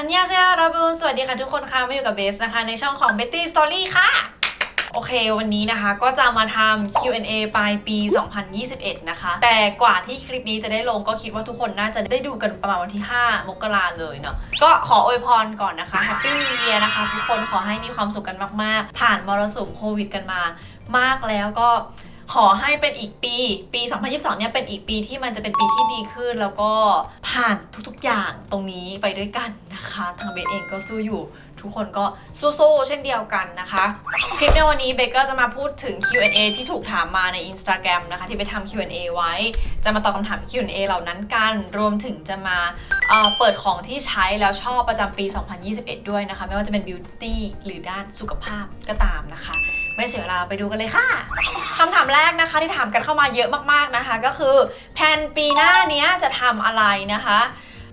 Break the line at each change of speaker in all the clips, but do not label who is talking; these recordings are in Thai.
อันยาเซาราบูนสวัสดีค่ะทุกคนค่ะมาอยู่กับเบสนะคะ ในช่องของ Betty Story ค่ะ โอเค วันนี้นะคะก็จะมาทำ Q&A ปลายปี 2021 นะคะ แต่กว่าที่คลิปนี้จะได้ลงก็คิดว่าทุกคนน่าจะได้ดูกันประมาณวันที่ 5 มกราเลยเนาะก็ขออวยพรก่อนนะคะ Happy New Year นะคะ ทุกคนขอให้มีความสุขกันมาก ๆ ผ่านมรสุมโควิดกันมามากแล้วก็ ขอให้เป็นอีกปี ปี 2022 เนี่ยเป็นอีกปีที่มันจะเป็นปีที่ดีขึ้น แล้วก็ผ่านทุกๆอย่างตรงนี้ไปด้วยกันนะคะ ทางเบสเองก็สู้อยู่ ทุกคนก็สู้ๆเช่นเดียวกันนะคะ คลิปในวันนี้เบเกอร์จะมาพูดถึง Q&A ที่ถูกถามมาใน Instagram นะคะ ที่ไปทำ Q&A ไว้ จะมาตอบคำถาม Q&A เหล่านั้นกัน รวมถึงจะมาเเปิดของที่ใช้แล้วชอบประจำปี 2021 ด้วยนะคะ ไม่ว่าจะเป็น beauty หรือด้านสุขภาพก็ตามนะคะ ไม่เสียเวลาไปดูกันเลยค่ะคำถามแรกนะคะที่ถามกันเข้ามาเยอะมากๆนะคะ ก็คือแผนปีหน้านี้จะทำอะไรนะคะ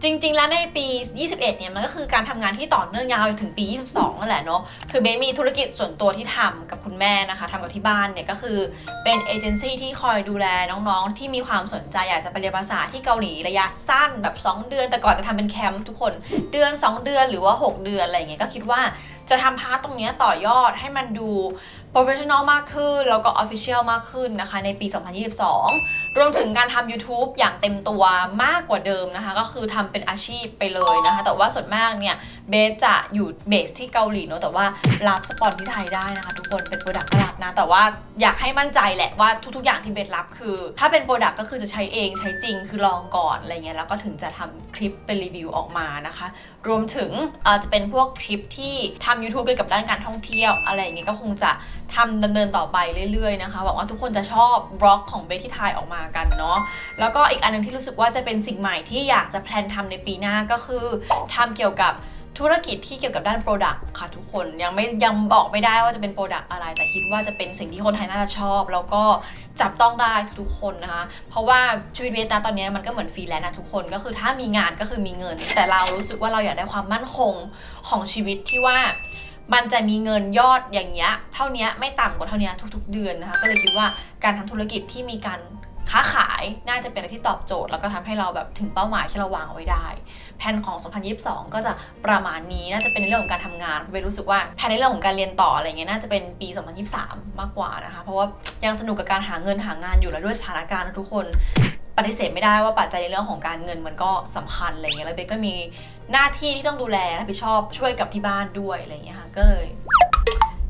จริงๆ แล้วในปี 21 เนี่ยมันก็คือการทำงานที่ต่อเนื่องยาวถึงปี 22 นั่นแหละเนาะ คือเบสมีธุรกิจส่วนตัวที่ทำกับคุณแม่นะคะทำกับที่บ้านเนี่ยก็คือเป็นเอเจนซี่ที่คอยดูแลน้องๆ ที่มีความสนใจอยากจะไปเรียนภาษาที่เกาหลีระยะสั้นแบบ 2 เดือน แต่ก่อนจะทำเป็นแคมป์ทุกคนเดือน 2 เดือนหรือว่า 6 เดือนอะไรอย่างเงี้ยก็คิดว่าจะทำพาร์ทตรงเนี้ยต่อยอดให้มันดู professional มากขึ้น แล้วก็ official มากขึ้นนะคะ ในปี 2022 รวมถึงการทำ YouTube อย่างเต็มตัวมากกว่าเดิมนะคะ ก็คือทำเป็นอาชีพไปเลยนะคะ แต่ว่าส่วนมากเนี่ยเบสจะอยู่เบสที่เกาหลีเนอะแต่ว่ารับสปอนที่ไทยได้นะคะ ทุกคนเป็นโปรดักต์รับนะ แต่ว่าอยากให้มั่นใจแหละว่าทุกๆอย่างที่เบสรับคือ ถ้าเป็นโปรดักต์ก็คือจะใช้เองใช้จริงคือลองก่อนอะไรเงี้ยแล้วก็ถึงจะทำคลิปเป็นรีวิวออกมานะคะ รวมถึงอ่อจะเป็นพวกคลิปที่ทำ YouTube เกี่ยวกับด้านการท่องเที่ยวอะไรอย่างเงี้ยก็คงจะทำดำเนินต่อไปเรื่อยๆนะคะหวังว่าทุกคนจะชอบบล็อกของเบสที่ถ่ายออกมากันเนาะแล้วก็อีกอันหนึงที่รู้สึกว่าจะเป็นสิ่งใหม่ที่อยากจะแพลนทำในปีหน้าก็คือทำเกี่ยวกับธุรกิจที่เกี่ยวกับด้าน Product ค่ะทุกคนยังไม่ยังบอกไม่ได้ว่าจะเป็น Product อะไร แต่คิดว่าจะเป็นสิ่งที่คนไทยน่าจะชอบ แล้วก็จับต้องได้ทุกคนนะคะ เพราะว่าชีวิตเวทนะตอนนี้มันก็เหมือนฟรีแลนซ์นะทุกคนก็คือถ้ามีงานก็คือมีเงิน แต่เรารู้สึกว่าเราอยากได้ความมั่นคงของชีวิตที่ว่ามันจะมีเงินยอดอย่างเงี้ยเท่านี้ไม่ต่ำกว่าเท่านี้ทุก ๆ เดือนนะคะก็เลยคิดว่าการทำธุรกิจที่มีการ ค้าขายน่าจะเป็นอะไรที่ตอบโจทย์ แล้วก็ทำให้เราแบบถึงเป้าหมายที่เราวางเอาไว้ได้ แผนของ 2022 ก็จะประมาณนี้น่าจะเป็นในเรื่องของการทำงานเบรู้สึกว่าแผนในเรื่องของการเรียนต่ออะไรเงี้ยน่าจะเป็นปี 2023 มากกว่านะคะ เพราะว่ายังสนุกกับการหาเงินหางานอยู่แล้วด้วยสถานการณ์ทุกคนปฏิเสธไม่ได้ว่าปัจจัยในเรื่องของการเงินมันก็สำคัญอะไรเงี้ยแล้วเบนก็มีหน้าที่ที่ต้องดูแลรับผิดชอบช่วยกับที่บ้านด้วยอะไรเงี้ยค่ะก็เลย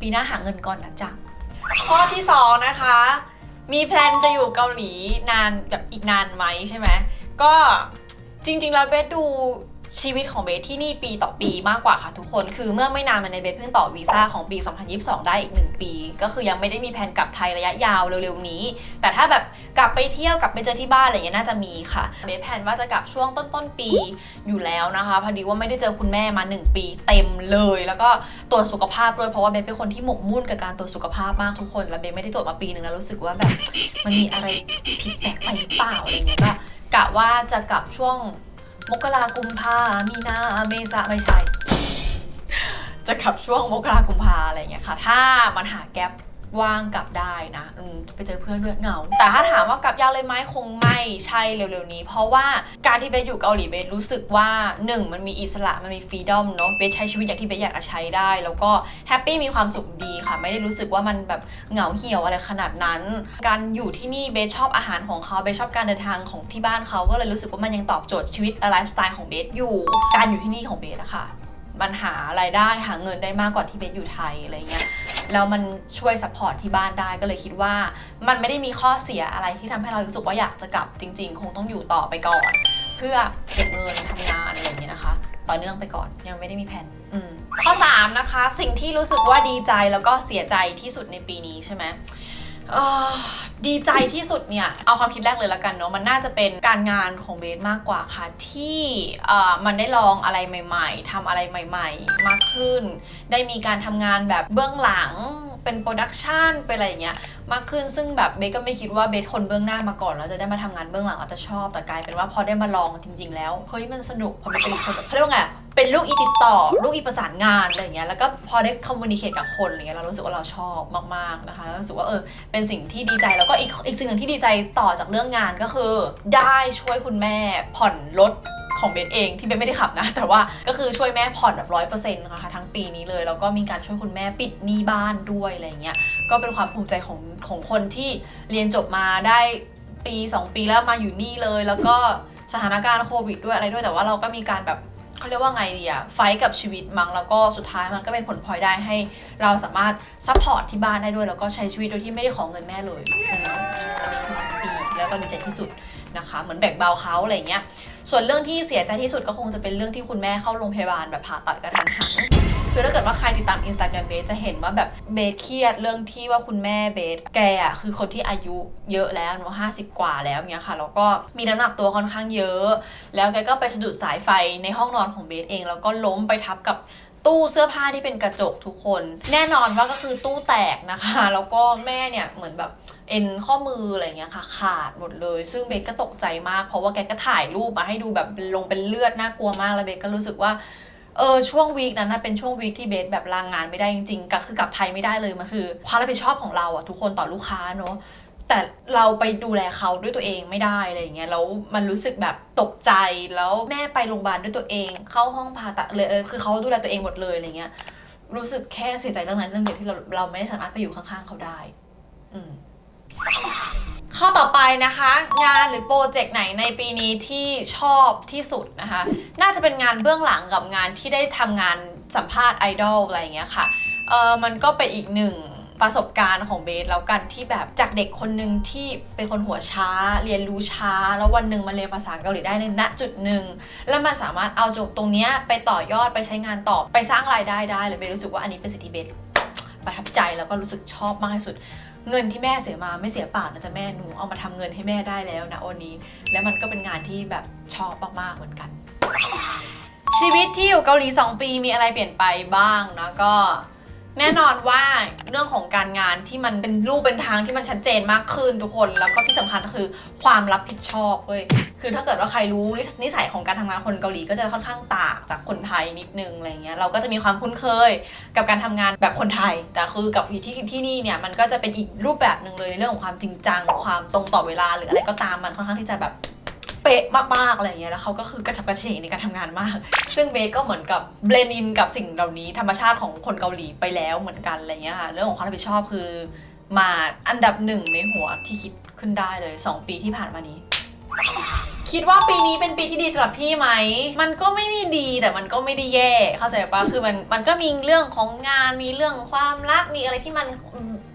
ปีหน้าหาเงินก่อนนะจ๊ะข้อที่2นะคะ มีแพลนจะอยู่เกาหลีนานแบบอีกนานไหมใช่ไหมก็จริงๆแล้วเบสดู ชีวิตของเบสที่นี่ปีต่อปีมากกว่าค่ะทุกคน คือเมื่อไม่นานมาในเบสเพิ่งต่อวีซ่าของปี 2022 ได้อีก 1 ปี ก็คือยังไม่ได้มีแผนกลับไทยระยะยาวเร็วๆนี้ แต่ถ้าแบบกลับไปเที่ยวกลับไปเจอที่บ้านอะไรอย่างเงี้ยน่าจะมีค่ะ เบสแผนว่าจะกลับช่วงต้นๆปีอยู่แล้วนะคะพอดีว่าไม่ได้เจอคุณแม่มา 1 ปีเต็มเลย แล้วก็ตรวจสุขภาพด้วยเพราะว่าเบสเป็นคนที่หมกมุ่นกับการตรวจสุขภาพมากทุกคน แล้วเบสไม่ได้ตรวจมาปีหนึ่งแล้วรู้สึกว่าแบบมันมีอะไรผิดแปลกไปหรือเปล่าอะไรเงี้ยก็กะว่าจะกลับช่วง มกรากุมภามีนาเมษาไม่ใช่ จะขับช่วงมกรากุมภาอะไรเงี้ยค่ะ ถ้ามันหาแก๊ป ว่างกลับได้นะไปเจอเพื่อนด้วยเหงา แต่ถ้าถามว่ากลับยาวเลยไหมคงไม่ใช่เร็วๆนี้ เพราะว่าการที่เบสอยู่เกาหลีเบสรู้สึกว่าหนึ่งมันมีอิสระมันมีฟรีดอมเนาะเบสใช้ชีวิตอย่างที่เบสอยากจะใช้ได้ แล้วก็แฮปปี้มีความสุขดีค่ะ ไม่ได้รู้สึกว่ามันแบบเหงาเหี่ยวอะไรขนาดนั้น การอยู่ที่นี่เบสชอบอาหารของเขาเบสชอบการเดินทางของที่บ้านเขาก็เลยรู้สึกว่ามันยังตอบโจทย์ชีวิตไลฟ์สไตล์ของเบสอยู่ การอยู่ที่นี่ของเบสอะค่ะมันหารายได้หาเงินได้มากกว่าที่เบสอยู่ไทยอะไรเงี้ย แล้วมันช่วยซัพพอร์ตที่บ้านได้ก็เลยคิดว่า มันไม่ได้มีข้อเสียอะไรที่ทำให้เรารู้สึกว่าอยากจะกลับจริง ๆ คงต้องอยู่ต่อไปก่อน เพื่อเก็บเงินทำงานอะไรอย่างเงี้ยนะคะ ต่อเนื่องไปก่อนยังไม่ได้มีแผนข้อ 3 นะคะ สิ่งที่รู้สึกว่าดีใจแล้วก็เสียใจที่สุดในปีนี้ใช่ไหม ดีใจที่สุดเนี่ย เอาความคิดแรกเลยละกันเนาะมันน่าจะเป็นการงานของเบสมากกว่าค่ะที่มันได้ลองอะไรใหม่ ๆทำอะไรใหม่ ๆ มากขึ้น ได้มีการทำงานแบบเบื้องหลัง เป็นโปรดักชันเป็นอะไรอย่างเงี้ยมากขึ้นซึ่งแบบเบสก็ไม่คิดว่าเบสคนเบื้องหน้ามาก่อนแล้วจะได้มาทำงานเบื้องหลังอาจจะชอบแต่กลายเป็นว่าพอได้มาลองจริง ๆ แล้วเฮ้ยมันสนุกพอมันเป็นคนเขาเรียกว่าไงเป็นลูกอีติดต่อ ลูกอีประสานงานอะไรอย่างเงี้ยแล้วก็พอได้คอมมูนิเคตกับคนอะไรเงี้ยเรารู้สึกว่าเราชอบมากๆนะคะรู้สึกว่าเออเป็นสิ่งที่ดีใจแล้วก็อีกอีกสิ่งหนึ่งที่ดีใจต่อจากเรื่องงานก็คือ ได้ช่วยคุณแม่ผ่อนรถ ของเบสเองที่เบสไม่ได้ขับนะ แต่ว่าก็คือช่วยแม่ผ่อนแบบร้อยเปอร์เซ็นต์นะคะทั้งปีนี้เลย แล้วก็มีการช่วยคุณแม่ปิดหนี้บ้านด้วยอะไรเงี้ยก็เป็นความภูมิใจของของคนที่เรียนจบมาได้ปี 2 ปีแล้วมาอยู่นี่เลย แล้วก็สถานการณ์โควิดด้วยอะไรด้วยแต่ว่าเราก็มีการแบบเขาเรียกว่าไงดีอะไฟกับชีวิตมั้งแล้วก็สุดท้ายมันก็เป็นผลพลอยได้ให้เราสามารถซัพพอร์ตที่บ้านได้ด้วย แล้วก็ใช้ชีวิตโดยที่ไม่ได้ขอเงินแม่เลยอันนี้คือแฮปปี้แล้วก็ดีใจที่สุด นะคะ เหมือนแบ่งเบาเขาอะไรเงี้ย ส่วนเรื่องที่เสียใจที่สุดก็คงจะเป็นเรื่องที่คุณแม่เข้าโรงพยาบาลแบบผ่าตัดกระทันหันคือถ้าเกิดว่าใครติดตามอินสตาแกรมเบสจะเห็นว่าแบบเบสเครียดเรื่องที่ว่าคุณแม่เบสแกอะคือคนที่อายุเยอะแล้วเนอะห้าสิบกว่าแล้วเนี้ยค่ะแล้วก็มีน้ำหนักตัวค่อนข้างเยอะ แล้วแกก็ไปสะดุดสายไฟในห้องนอนของเบสเอง แล้วก็ล้มไปทับกับตู้เสื้อผ้าที่เป็นกระจกทุกคน แน่นอนว่าก็คือตู้แตกนะคะ แล้วก็แม่เนี่ยเหมือนแบบ เอ็นข้อมืออะไรเงี้ยค่ะ ขาดหมดเลย ซึ่งเบสก็ตกใจมาก เพราะว่าแกก็ถ่ายรูปมาให้ดูแบบลงเป็นเลือดน่ากลัวมากแล้วเบสก็รู้สึกว่าเออช่วงวีคนั้นนะเป็นช่วงวีคที่เบสแบบลางงานไม่ได้จริงๆก็คือกลับไทยไม่ได้เลยมันคือ ความรับผิดชอบของเราอะทุกคนต่อลูกค้าเนอะแต่เราไปดูแลเขาด้วยตัวเองไม่ได้อะไรอย่างเงี้ยแล้วมันรู้สึกแบบตกใจแล้วแม่ไปโรงพยาบาลด้วยตัวเอง เข้าห้องผ่าตัดเลยเออคือเขาดูแลตัวเองหมดเลยอะไรเงี้ยรู้สึกแค่เสียใจเรื่องนั้นเรื่องเดียวที่เราเราไม่ได้สามารถไปอยู่ข้างๆเขาได้ ข้อต่อไปนะคะ งานหรือโปรเจกต์ไหนในปีนี้ที่ชอบที่สุดนะคะ น่าจะเป็นงานเบื้องหลังกับงานที่ได้ทำงานสัมภาษณ์ไอดอลอะไรอย่างเงี้ยค่ะเออมันก็เป็นอีกหนึ่งประสบการณ์ของเบสแล้วกันที่แบบจากเด็กคนหนึ่งที่เป็นคนหัวช้า เรียนรู้ช้า แล้ววันหนึ่งมาเรียนภาษาเกาหลีได้ในณจุดหนึ่งแล้วมันสามารถเอาจบตรงเนี้ยไปต่อยอดไปใช้งานต่อไปสร้างรายได้ได้เลยเบสรู้สึกว่าอันนี้เป็นสิ่งที่เบสประทับใจแล้วก็รู้สึกชอบมากที่สุด เงินที่แม่เสียมาไม่เสียเปล่านะจ๊ะแม่หนูเอามาทำเงินให้แม่ได้แล้วนะวันนี้ แล้วมันก็เป็นงานที่แบบชอบมากๆเหมือนกัน ชีวิตที่อยู่เกาหลี 2 ปีมีอะไรเปลี่ยนไปบ้างนะก็ แน่นอนว่าเรื่องของการงานที่มันเป็นรูปเป็นทางที่มันชัดเจนมากขึ้นทุกคน แล้วก็ที่สำคัญก็คือความรับผิดชอบเว้ยคือถ้าเกิดว่าใครรู้นิสัยของการทำงานคนเกาหลีก็จะค่อนข้างต่างจากคนไทยนิดนึงอะไรเงี้ยเราก็จะมีความคุ้นเคยกับการทำงานแบบคนไทย แต่คือกับที่ที่นี่เนี่ยมันก็จะเป็นอีกรูปแบบหนึ่งเลยในเรื่องของความจริงจัง ความตรงต่อเวลาหรืออะไรก็ตามมันค่อนข้างที่จะแบบ เป๊ะมากๆอะไรอย่างเงี้ยแล้วเขาก็คือกระฉับกระเฉงในการทำงานมาก ซึ่งเบสก็เหมือนกับเบลนอินกับสิ่งเหล่านี้ธรรมชาติของคนเกาหลีไปแล้วเหมือนกันอะไรเงี้ยค่ะเรื่องของความรับผิดชอบคือ มาอันดับหนึ่งในหัวที่คิดขึ้นได้เลย 2 ปีที่ผ่านมานี้ คิดว่าปีนี้เป็นปีที่ดีสำหรับพี่ไหม มันก็ไม่ได้ดีแต่มันก็ไม่ได้แย่เข้าใจปะคือมันมันก็มีเรื่องของงานมีเรื่องความรักมีอะไรที่มัน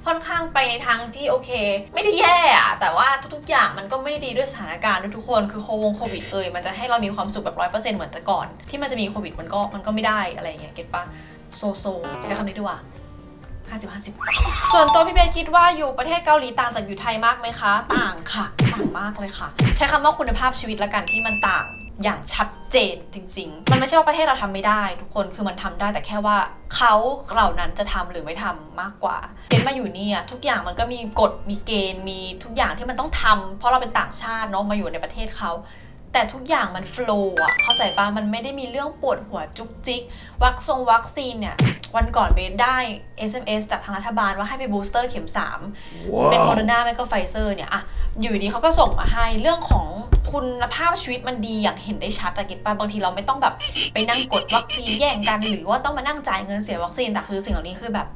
ค่อนข้างไปในทางที่โอเค ไม่ได้แย่อะแต่ว่าทุกๆอย่างมันก็ไม่ได้ดีด้วยสถานการณ์ด้วยทุกคนคือโควงโควิดเอ่ยมันจะให้เรามีความสุขแบบร้อยเปอร์เซ็นต์เหมือนแต่ก่อน ที่มันจะมีโควิดมันก็มันก็ไม่ได้อะไรอย่างเงี้ยเก็ตปะโซโซใช้คำนี้ดีกว่า50 50 ส่วนตัวพี่เบสคิดว่าอยู่ประเทศเกาหลีต่างจากอยู่ไทยมากไหมคะ ต่างค่ะ ต่างมากเลยค่ะ ใช้คำว่าคุณภาพชีวิตละกันที่มันต่าง อย่างชัดเจนจริง ๆ มันไม่ใช่ว่าประเทศเราทำไม่ได้ ทุกคนคือมันทำได้แต่แค่ว่าเขาเหล่านั้นจะทำหรือไม่ทำมากกว่าเกณฑ์มาอยู่นี่อะทุกอย่างมันก็มีกฎมีเกณฑ์มีทุกอย่างที่มันต้องทำเพราะเราเป็นต่างชาติเนาะมาอยู่ในประเทศเขา แต่ทุกอย่างมันโฟล์อะเข้าใจปะมันไม่ได้มีเรื่องปวดหัวจุกจิก วัคซงวัคซีนเนี่ย วันก่อนเบสได้ SMS จากทางรัฐบาลว่าให้ไปบูสเตอร์เข็ม3เป็นโมเดอร์นาไม่ก็ไฟเซอร์เนี่ยอะอยู่ดีเขาก็ส่งมาให้เรื่องของคุณภาพชีวิตมันดีอย่างเห็นได้ชัดอะเก็ตปะบางทีเราไม่ต้องแบบไปนั่งกดวัคซีนแย่งกัน หรือว่าต้องมานั่งจ่ายเงินเสียวัคซีนแต่คือสิ่งเหล่านี้คือแบบ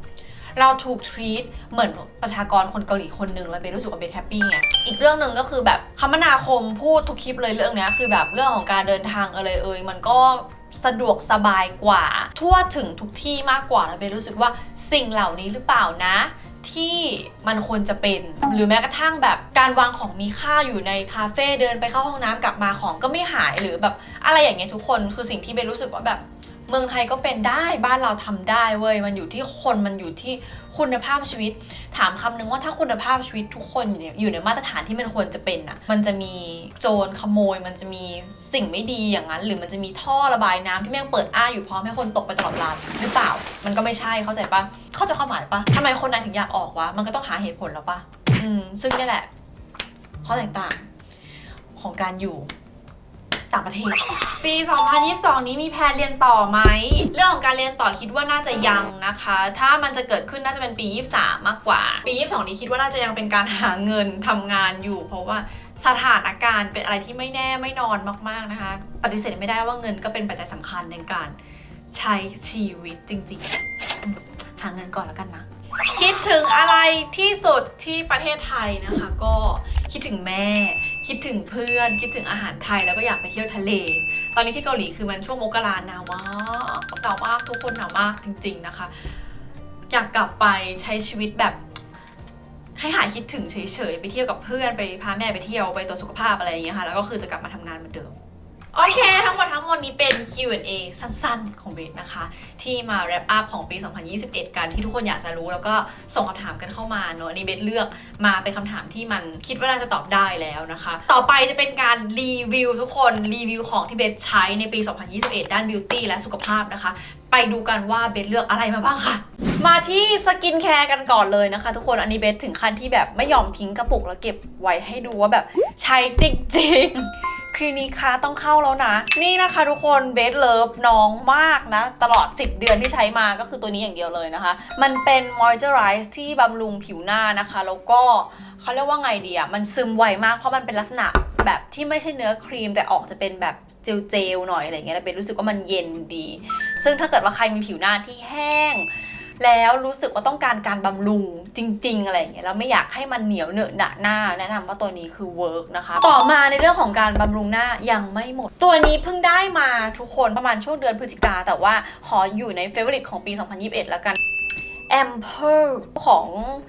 เราถูก treat เหมือนประชากรคนเกาหลีคนหนึ่งแล้วเบสรู้สึกว่าเบสแฮปปี้ไงอีกเรื่องหนึ่งก็คือแบบคมนาคมพูดทุกคลิปเลยเรื่องนี้คือแบบเรื่องของการเดินทางอะไรเอ่ยมันก็สะดวกสบายกว่า ทั่วถึงทุกที่มากกว่าแล้วเบสรู้สึกว่าสิ่งเหล่านี้หรือเปล่านะที่มันควรจะเป็น หรือแม้กระทั่งแบบการวางของมีค่าอยู่ในคาเฟ่เดินไปเข้าห้องน้ำกลับมาของก็ไม่หายหรือแบบอะไรอย่างเงี้ยทุกคนคือสิ่งที่เบสรู้สึกว่าแบบ เมืองไทยก็เป็นได้บ้านเราทำได้เว้ยมันอยู่ที่คนมันอยู่ที่คุณภาพชีวิต ถามคำนึงว่าถ้าคุณภาพชีวิตทุกคนอยู่ในมาตรฐานที่มันควรจะเป็นอะมันจะมีโจรขโมย มันจะมีสิ่งไม่ดีอย่างนั้น หรือมันจะมีท่อระบายน้ำที่แม่งเปิดอ้าอยู่พร้อมให้คนตกไปตลอดเวลาหรือเปล่า มันก็ไม่ใช่เข้าใจปะเข้าใจความหมายปะทำไมคนนั้นถึงอยากออกวะมันก็ต้องหาเหตุผลแล้วปะอืมซึ่งนี่แหละข้อแตกต่างของการอยู่ ต่างประเทศ ปี 2022 นี้มีแพลนเรียนต่อไหม เรื่องของการเรียนต่อคิดว่าน่าจะยังนะคะ ถ้ามันจะเกิดขึ้นน่าจะเป็นปี 23 มากกว่า ปี 22 นี้คิดว่าน่าจะยังเป็นการหาเงินทำงานอยู่ เพราะว่าสถานการณ์เป็นอะไรที่ไม่แน่ไม่นอนมาก ๆนะคะ ปฏิเสธไม่ได้ว่าเงินก็เป็นปัจจัยสำคัญในการใช้ชีวิตจริง ๆ หาเงินก่อนแล้วกันนะคิดถึงอะไรที่สุดที่ประเทศไทยนะคะ ก็คิดถึงแม่ คิดถึงเพื่อนคิดถึงอาหารไทยแล้วก็อยากไปเที่ยวทะเล ตอนนี้ที่เกาหลีคือมันช่วงมกราหนาวมากหนาวมากทุกคนหนาวมากจริง ๆนะคะ อยากกลับไปใช้ชีวิตแบบ ให้หายคิดถึงเฉยๆไปเที่ยวกับเพื่อนไปพาแม่ไปเที่ยวไปตรวจสุขภาพอะไรอย่างเงี้ยค่ะแล้วก็คือจะกลับมาทำงานเหมือนเดิม โอเค ทั้งหมดทั้งมวลนี้เป็น Q&A สั้นๆ ของเบสนะคะ ที่มา wrap up ของปี 2021 กันที่ทุกคนอยากจะรู้แล้วก็ส่งคำถามกันเข้ามาเนอะอันนี่เบสเลือกมาเป็นคำถามที่มันคิดว่าน่าจะตอบได้แล้วนะคะ ต่อไปจะเป็นการรีวิวทุกคนรีวิวของที่เบสใช้ในปี 2021 ด้าน beauty และสุขภาพนะคะ ไปดูกันว่าเบสเลือกอะไรมาบ้างค่ะ มาที่สกินแคร์กันก่อนเลยนะคะ ทุกคนอันนี้เบสถึงขั้นที่แบบไม่ยอมทิ้งกระปุกแล้วเก็บไว้ให้ดูว่าแบบใช้จริงๆ คลินิกคะต้องเข้าแล้วนะ นี่นะคะทุกคนเบสเลิฟน้องมากนะ ตลอด 10 เดือนที่ใช้มาก็คือตัวนี้อย่างเดียวเลยนะคะ มันเป็น moisturize ที่บำรุงผิวหน้านะคะ แล้วก็เขาเรียกว่าไงดีอะมันซึมไวมากเพราะมันเป็นลักษณะแบบที่ไม่ใช่เนื้อครีมแต่ออกจะเป็นแบบเจลๆหน่อยอะไรเงี้ยแล้วเบสรู้สึกว่ามันเย็นดี ซึ่งถ้าเกิดว่าใครมีผิวหน้าที่แห้ง แล้วรู้สึกว่าต้องการการบำรุงจริง ๆ อะไรอย่างเงี้ยแล้วไม่อยากให้มันเหนียวเหนอะหนะหน้า แนะนำว่าตัวนี้คือเวิร์กนะคะต่อมาในเรื่องของการบำรุงหน้ายังไม่หมด ตัวนี้เพิ่งได้มาทุกคนประมาณช่วงเดือนพฤศจิกาแต่ว่าขออยู่ในเฟเวอริตของปี 2021 แล้วกัน Amper ของ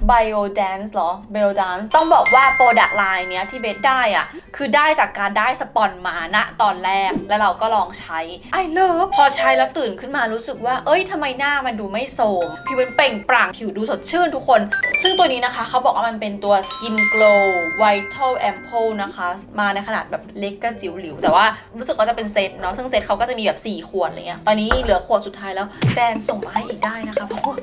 Biodance เหรอ Biodance ต้องบอกว่าโปรดักต์ไลน์เนี้ยที่เบสได้อะคือได้จากการได้สปอนมาณตอนแรกแล้วเราก็ลองใช้ I love พอใช้แล้วตื่นขึ้นมารู้สึกว่า เอ้ยทำไมหน้ามันดูไม่โทมผิวมันเปล่งปลั่งผิวดูสดชื่นทุกคน ซึ่งตัวนี้นะคะเขาบอกว่ามันเป็นตัว Skin Glow Vital Ampoule นะคะ มาในขนาดแบบเล็กก็จิ๋วหลิว แต่ว่ารู้สึกว่าจะเป็นเซตเนาะซึ่งเซตเขาก็จะมีแบบ 4 ขวดอะไรเงี้ยตอนนี้เหลือขวดสุดท้ายแล้วแบรนด์ส่งมาให้อีกได้นะคะเพราะ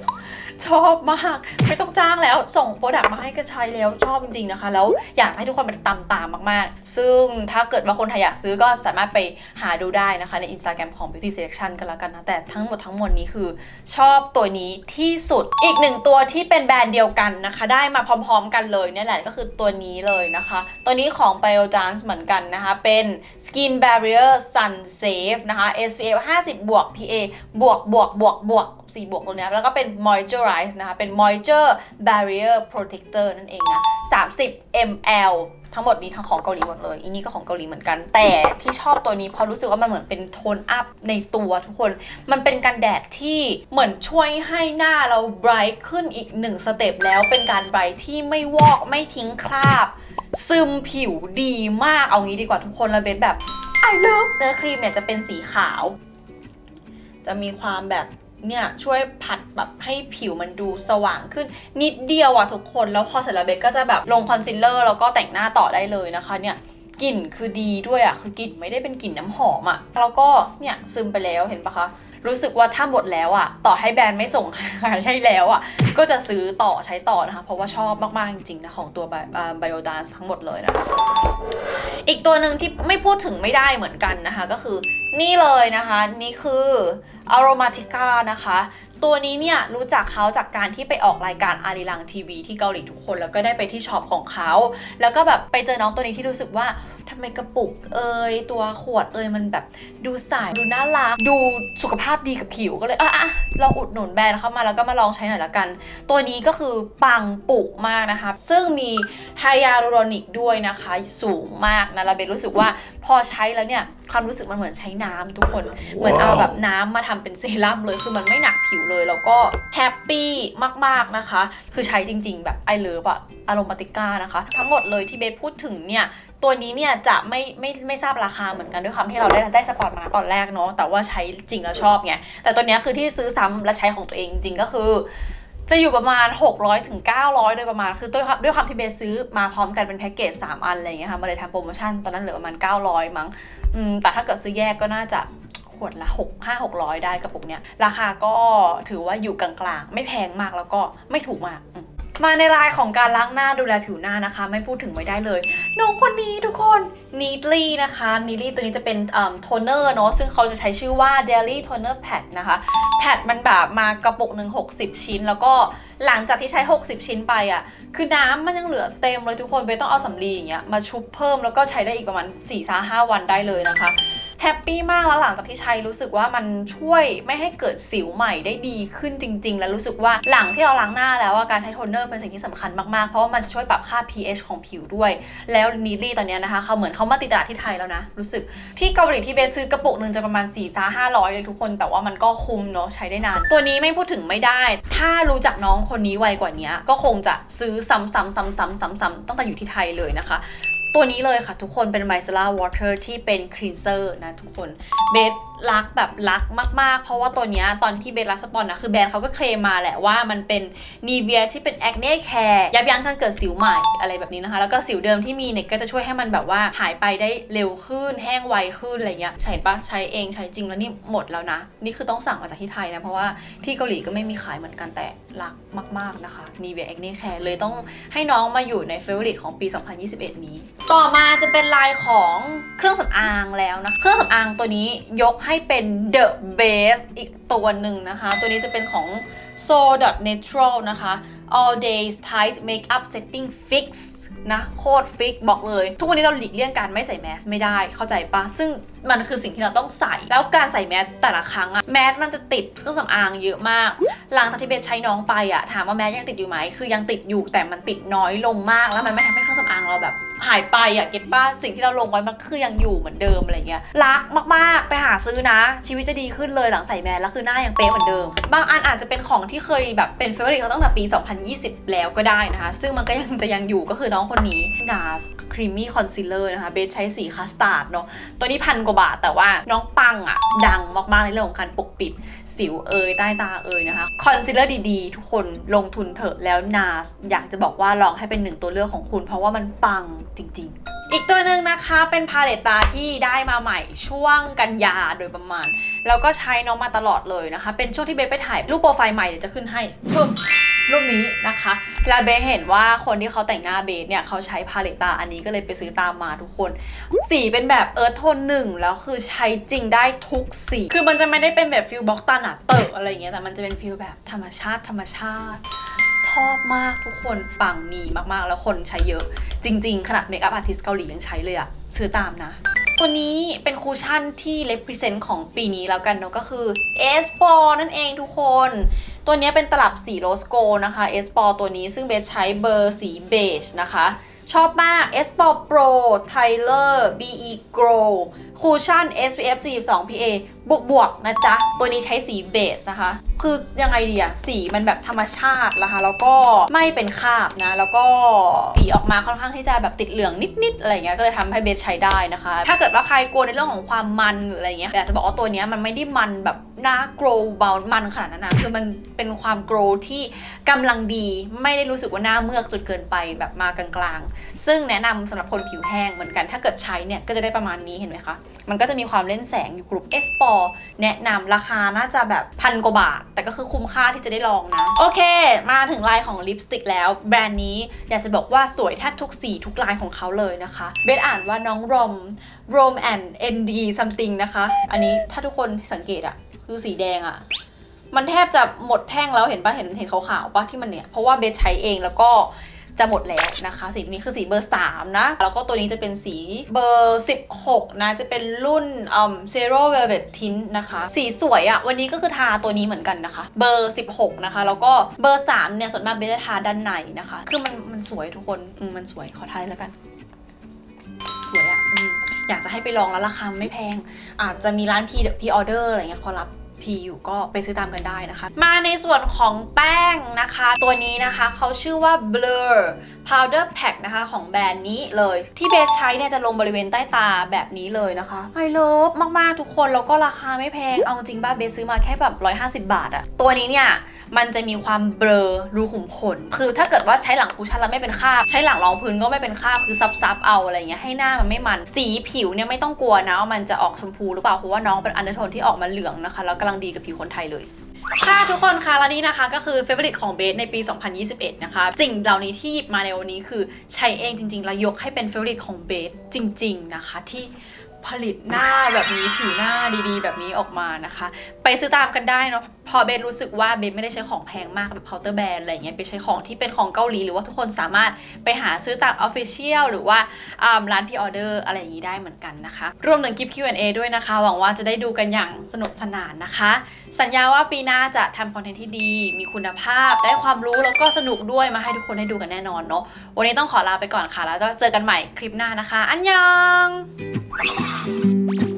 ชอบมาก ไม่ต้องจ้างแล้วส่งโปรดักต์มาให้ก็ใช้แล้วชอบจริงๆนะคะ แล้วอยากให้ทุกคนไปตามตามๆมากๆ ซึ่งถ้าเกิดว่าคนไทยอยากซื้อก็สามารถไปหาดูได้นะคะ ใน Instagram ของ Beauty Selection กันแล้วกันนะ แต่ทั้งหมดทั้งมวลนี้คือ ชอบตัวนี้ที่สุดอีกหนึ่งตัวที่เป็นแบรนด์เดียวกันนะคะ ได้มาพร้อมๆกันเลยเนี่ยแหละก็คือตัวนี้เลยนะคะ ตัวนี้ของ Biodance เหมือนกันนะคะ เป็น Skin Barrier Sun Safe นะคะ SPF 50 บวก PA บวกบวกบวกบวก 4 บวกตรงนี้แล้วก็เป็น Moisturize นะคะ เป็น Moisture Barrier Protector นั่นเองนะ 30 ml ทั้งหมดนี้ทั้งของเกาหลีหมดเลยอีนี่ก็ของเกาหลีเหมือนกัน แต่ที่ชอบตัวนี้เพราะรู้สึกว่ามันเหมือนเป็นโทนอัพในตัวทุกคน มันเป็นกันแดดที่เหมือนช่วยให้หน้าเราไบรท์ขึ้นอีกหนึ่งสเต็ปแล้ว เป็นการไบรท์ที่ไม่วอกไม่ทิ้งคราบ ซึมผิวดีมาก เอางี้ดีกว่าทุกคนแล้วเบสแบบ I love เนื้อครีมเนี่ยจะเป็นสีขาว จะมีความแบบ เนี่ยช่วยผัดแบบให้ผิวมันดูสว่างขึ้นนิดเดียวอะทุกคน แล้วพอเสร็จแล้วเบสก็จะแบบลงคอนซีลเลอร์แล้วก็แต่งหน้าต่อได้เลยนะคะเนี่ยกลิ่นคือดีด้วยอะคือกลิ่นไม่ได้เป็นกลิ่นน้ำหอมอะแล้วก็เนี่ยซึมไปแล้วเห็นปะคะ รู้สึกว่าถ้าหมดแล้วอะต่อให้แบรนด์ไม่ส่งให้แล้วอะก็จะซื้อต่อใช้ต่อนะคะ เพราะว่าชอบมาก ๆ จริง ๆ นะ ของตัวไบโอดานทั้งหมดเลยนะ อีกตัวหนึ่งที่ไม่พูดถึงไม่ได้เหมือนกันนะคะ ก็คือนี่เลยนะคะ นี่คือ Aromatica นะคะตัวนี้เนี่ยรู้จักเขาจากการที่ไปออกรายการอารีลังทีวีที่เกาหลีทุกคน แล้วก็ได้ไปที่ช็อปของเขา แล้วก็แบบไปเจอน้องตัวนี้ที่รู้สึกว่า ทำไมกระปุกเอยตัวขวดเอยมันแบบดูใสดูน่ารัก ดูสุขภาพดีกับผิวก็เลยอะอะลองอุดหนุนแบรนด์เข้ามาแล้วก็มาลองใช้หน่อยละกัน ตัวนี้ก็คือปังปุกมากนะคะ ซึ่งมีไฮยาลูรอนิกด้วยนะคะ สูงมากนะเราเบนรู้สึกว่าพอใช้แล้วเนี่ยความรู้สึกมันเหมือนใช้น้ำทุกคน เหมือนเอาแบบน้ำมาทำเป็นเซรั่มเลย คือมันไม่หนักผิวเลย แล้วก็แฮปปี้มากๆนะคะ คือใช้จริง ๆ แบบไอเลิฟอะอารมติก้านะคะ ทั้งหมดเลยที่เบสพูดถึงเนี่ย ตัวนี้เนี่ยจะไม่ไม่ไม่ทราบราคาเหมือนกันด้วยความที่เราได้ได้สปอร์ตมาตอนแรกเนาะแต่ว่าใช้จริงแล้วชอบไงแต่ตัวนี้คือที่ซื้อซ้ำและใช้ของตัวเองจริงก็คือ จะอยู่ประมาณ 600ถึง900 โดยประมาณคือด้วยด้วยความที่เบสซื้อมาพร้อมกันเป็นแพ็กเกจ3อันอะไรอย่างเงี้ยค่ะมาเลยทำโปรโมชั่นตอนนั้นเหลือประมาณ 900 มั้งอืมแต่ถ้าเกิดซื้อแยกก็น่าจะขวดละ6 5 600 ได้กระปุกเนี้ยราคาก็ถือว่าอยู่กลางๆ ไม่แพงมากแล้วก็ไม่ถูกมากอืม มาในรายของการล้างหน้าดูแลผิวหน้านะคะ ไม่พูดถึงไม่ได้เลยน้องคนนี้ทุกคน Neatly นะคะ Neatly ตัวนี้จะเป็นโทนเนอร์เนาะซึ่งเขาจะใช้ชื่อว่า Daily Toner Pad นะคะแพดมันแบบมากระปุกหนึ่ง60 ชิ้น แล้วก็หลังจากที่ใช้ 60 ชิ้นไปอะ่ะคือน้ำมันยังเหลือเต็มเลยทุกคนไปต้องเอาสำลีอย่างเงี้ยมาชุบเพิ่มแล้วก็ใช้ได้อีกประมาณ4-5วันได้เลยนะคะ แฮปปี้มากแล้วหลังจากที่ใช้รู้สึกว่ามันช่วยไม่ให้เกิดสิวใหม่ได้ดีขึ้นจริง ๆ แล้วรู้สึกว่าหลังที่เราล้างหน้าแล้วการใช้โทนเนอร์เป็นสิ่งที่สำคัญมากๆ เพราะว่ามันจะช่วยปรับค่า pH ของผิวด้วย แล้วนีลี่ตอนนี้นะคะเขาเหมือนเขามาติดตลาดที่ไทยแล้วนะ รู้สึกที่เกาหลีที่เบสซื้อกระปุกหนึ่งจะประมาณ4ี่าห้าร้อยเลยทุกคน แต่ว่ามันก็คุ้มเนาะใช้ได้นาน ตัวนี้ไม่พูดถึงไม่ได้ ถ้ารู้จักน้องคนนี้ไวกว่านี้ก็คงจะซื้อซ้ำๆซ้ำๆซ้ำๆตั้งแต่อยู่ที่ไทยเลยนะคะ ตัวนี้เลยค่ะทุกคนเป็น Micellar Water ที่เป็น cleanser นะทุกคนเบส รักแบบรักมากๆ เพราะว่าตัวเนี้ยตอนที่เบสรับสปอนนะคือแบรนด์เขาก็เคลมมาแหละว่ามันเป็น Nivea ที่เป็น acne care ยับยั้งการเกิดสิวใหม่อะไรแบบนี้นะคะ แล้วก็สิวเดิมที่มีเนี่ยก็จะช่วยให้มันแบบว่าหายไปได้เร็วขึ้น แห้งไวขึ้นอะไรเงี้ยใช่ปะใช้เองใช้จริงแล้วนี่หมดแล้วนะ นี่คือต้องสั่งมาจากที่ไทยนะเพราะว่าที่เกาหลีก็ไม่มีขายเหมือนกันแต่รักมาก ๆนะคะ Nivea acne care เลยต้องให้น้องมาอยู่ใน favorite ของปี 2021 นี้ ต่อมาจะเป็นลายของเครื่องสำอางแล้วนะเครื่องสำอางตัวนี้ยกให้ให้เป็น The Base อีกตัวหนึ่งนะคะ ตัวนี้จะเป็นของ So Natural นะคะ All day Tight Makeup Setting Fix นะโคตรฟิกบอกเลย ทุกวันนี้เราหลีกเลี่ยงการไม่ใส่แมสไม่ได้เข้าใจปะซึ่งมันคือสิ่งที่เราต้องใส่ แล้วการใส่แมสแต่ละครั้งอะแมสมันจะติดเครื่องสำอางเยอะมาก หลังจากที่เบนใช้น้องไปอะถามว่าแมสยังติดอยู่ไหมคือยังติดอยู่แต่มันติดน้อยลงมาก แล้วมันไม่ทำให้เครื่องสำอางเราแบบ หายไปอะเก็ตป้าสิ่งที่เราลงไว้มันคือยังอยู่เหมือนเดิมอะไรเงี้ยรักมากๆ ไปหาซื้อนะ ชีวิตจะดีขึ้นเลยหลังใส่แมสแล้วคือหน้ายังเป๊ะเหมือนเดิม บางอันอาจจะเป็นของที่เคยแบบเป็นเฟเวอร์ริตตั้งแต่ปี 2020 แล้วก็ได้นะคะ ซึ่งมันก็ยังจะยังอยู่ก็คือน้องคนนี้ NARS Creamy Concealer นะคะเบสใช้สีคัสตาร์ดเนาะตัวนี้พันกว่าบาทแต่ว่าน้องปังอะดังมากๆในเรื่องของการปกปิดสิวเอยใต้ตาเอยนะคะคอนซีลเลอร์ดีๆ ทุกคนลงทุนเถอะแล้วนาสอยากจะบอกว่าลองให้เป็นหนึ่งตัวเลือกของคุณ เพราะว่ามันปังจริง ๆ อีกตัวหนึ่งนะคะเป็นพาเลตตาที่ได้มาใหม่ช่วงกันยาโดยประมาณ แล้วก็ใช้น้องมาตลอดเลยนะคะ เป็นช่วงที่เบสไปถ่ายรูปโปรไฟล์ใหม่เดี๋ยวจะขึ้นให้รูปนี้นะคะแล้วเบสเห็นว่าคนที่เขาแต่งหน้าเบสเนี่ยเขาใช้พาเลตตาอันนี้ก็เลยไปซื้อตามมาทุกคน สีเป็นแบบเอิร์ธโทนหนึ่งแล้วคือใช้จริงได้ทุกสี คือมันจะไม่ได้เป็นแบบฟิลบล็อกตันอะเตอะอะไรอย่างเงี้ยแต่มันจะเป็นฟิลแบบธรรมชาติธรรมชาติ ชอบมากทุกคนปังมีมากๆ แล้วคนใช้เยอะ จริง ๆ ขนาดเมคอัพอาร์ติสเกาหลียังใช้เลยอะซื้อตามนะ ตัวนี้เป็นคูชั่นที่ represent ของปีนี้แล้วกันเนาะก็คือ s p o r นั่นเองทุกคน ตัวนี้เป็นตลับสีโรสโกนะคะ s p o r ตัวนี้ซึ่งเบสใช้เบอร์สีเบจนะคะ ชอบมาก s p o Pro Tyler BE Grow คูชั่น SPF 42 PA บวกบวกๆนะจ๊ะ ตัวนี้ใช้สีเบสนะคะ คือยังไงดีอะสีมันแบบธรรมชาตินะคะ แล้วก็ไม่เป็นคราบนะ แล้วก็สีออกมาค่อนข้างที่จะแบบติดเหลืองนิดๆอะไรเงี้ยก็เลยทำให้เบสใช้ได้นะคะ ถ้าเกิดว่าใครกลัวในเรื่องของความมันหรืออะไรเงี้ยอยากจะบอกว่าตัวนี้มันไม่ได้มันแบบหน้าโกรเบามันขนาดนั้นนะคือมันเป็นความโกรที่กำลังดี ไม่ได้รู้สึกว่าหน้าเมือกจนเกินไปแบบมากลางๆ ซึ่งแนะนำสำหรับคนผิวแห้งเหมือนกันถ้าเกิดใช้เนี่ยก็จะได้ประมาณนี้เห็นไหมคะ มันก็จะมีความเล่นแสงอยู่กลุ่ม S p o r แนะนำราคาน่าจะแบบพันกว่าบาท แต่ก็คือคุ้มค่าที่จะได้ลองนะ โอเค มาถึงลายของลิปสติกแล้ว แบรนด์นี้อยากจะบอกว่าสวยแทบทุกสีทุกลายของเขาเลยนะคะเบสอ่านว่าน้องรอม Rom and ND something นะคะ อันนี้ถ้าทุกคนสังเกตอะคือสีแดงอะมันแทบจะหมดแท่งแล้วเห็นปะเห็นเห็นขาวๆปะที่มันเนี่ย เพราะว่าเบสใช้เองแล้วก็ จะหมดแล้วนะคะ สีนี้คือสีเบอร์ 3 นะ แล้วก็ตัวนี้จะเป็นสีเบอร์ 16 นะ จะเป็นรุ่นอืม Zero Velvet Tint นะคะ สีสวยอะวันนี้ก็คือทาตัวนี้เหมือนกันนะคะ เบอร์ 16 นะคะ แล้วก็เบอร์ 3 เนี่ย ส่วนมากเบสจะทาด้านในนะคะ คือมันมันสวยทุกคนมมันสวยขอทายแล้วกัน สวยอะอืมอยากจะให้ไปลองแล้วราคาไม่แพง อาจจะมีร้านพีพีออเดอร์อะไรเงี้ยขอรับ P อยู่ก็ไปซื้อตามกันได้นะคะ มาในส่วนของแป้งนะคะ ตัวนี้นะคะเขาชื่อว่า Blur Powder Pack นะคะของแบรนด์นี้เลย ที่เบสใช้เนี่ยจะลงบริเวณใต้ตาแบบนี้เลยนะคะไฮเลิฟมากๆทุกคนแล้วก็ราคาไม่แพง เอาจริงบ้าเบสซื้อมาแค่แบบ 150 บาทอะตัวนี้เนี่ยมันจะมีความเบลอรูขุมขน คือถ้าเกิดว่าใช้หลังคูชั่นแล้วไม่เป็นคราบ ใช้หลังรองพื้นก็ไม่เป็นคราบ คือซับๆเอาอะไรเงี้ยให้หน้ามันไม่มัน สีผิวเนี่ยไม่ต้องกลัวนะว่ามันจะออกชมพูหรือเปล่า เพราะว่าน้องเป็นอันเดอร์โทนที่ออกมาเหลืองนะคะ แล้วกำลังดีกับผิวคนไทยเลย ถ้าทุกคนคะแล้วนี่นะคะก็คือ favorite ของเบสในปี 2021 นะคะ สิ่งเหล่านี้ที่หยิบมาในวันนี้คือใช้เองจริงๆ แล้วยกให้เป็น favorite ของเบสจริง ๆ นะคะที่ผลิตหน้าแบบนี้ผิวหน้าดีๆ แบบนี้ออกมานะคะ ไปซื้อตามกันได้เนาะพอเบสรู้สึกว่าเบสไม่ได้ใช้ของแพงมากแบบ counter brand อะไรเงี้ยเบสใช้ของที่เป็นของเกาหลีหรือว่าทุกคนสามารถไปหาซื้อตาม official หรือว่าร้านพิออเดอร์อะไรอย่างนี้ได้เหมือนกันนะคะ รวมถึงคลิป Q&A ด้วยนะคะ หวังว่าจะได้ดูกันอย่างสนุกสนานนะคะ สัญญาว่าปีหน้าจะทำคอนเทนต์ที่ดี มีคุณภาพ ได้ความรู้แล้วก็สนุกด้วยมาให้ทุกคนได้ดูกันแน่นอนเนาะ วันนี้ต้องขอลาไปก่อนค่ะ แล้วจะเจอกันใหม่คลิปหน้านะคะ อันยอง